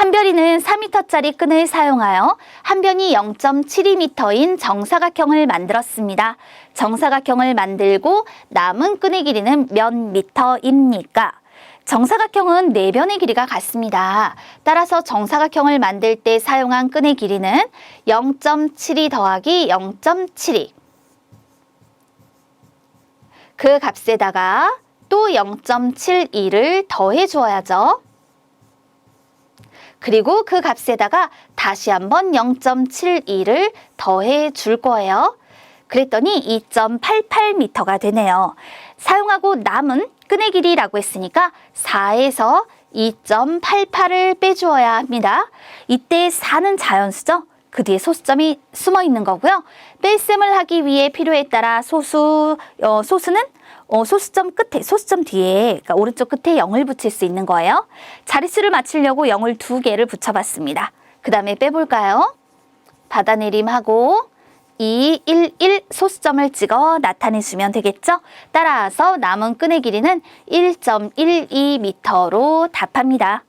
한별이는 4m짜리 끈을 사용하여 한 변이 0.72m인 정사각형을 만들었습니다. 정사각형을 만들고 남은 끈의 길이는 몇 미터입니까? 정사각형은 네 변의 길이가 같습니다. 따라서 정사각형을 만들 때 사용한 끈의 길이는 0.72 더하기 0.72. 그 값에다가 또 0.72를 더해 주어야죠. 그리고 그 값에다가 다시 한번 0.72를 더해 줄 거예요. 그랬더니 2.88m가 되네요. 사용하고 남은 끈의 길이라고 했으니까 4에서 2.88을 빼주어야 합니다. 이때 4는 자연수죠. 그 뒤에 소수점이 숨어 있는 거고요. 뺄셈을 하기 위해 필요에 따라 소수, 어, 소수는 어, 소수점 끝에, 소수점 뒤에, 그러니까 오른쪽 끝에 0을 붙일 수 있는 거예요. 자릿수를 맞추려고 0을 두 개를 붙여봤습니다. 그 다음에 빼볼까요? 받아내림하고 2, 1, 1 소수점을 찍어 나타내주면 되겠죠? 따라서 남은 끈의 길이는 1.12m로 답합니다.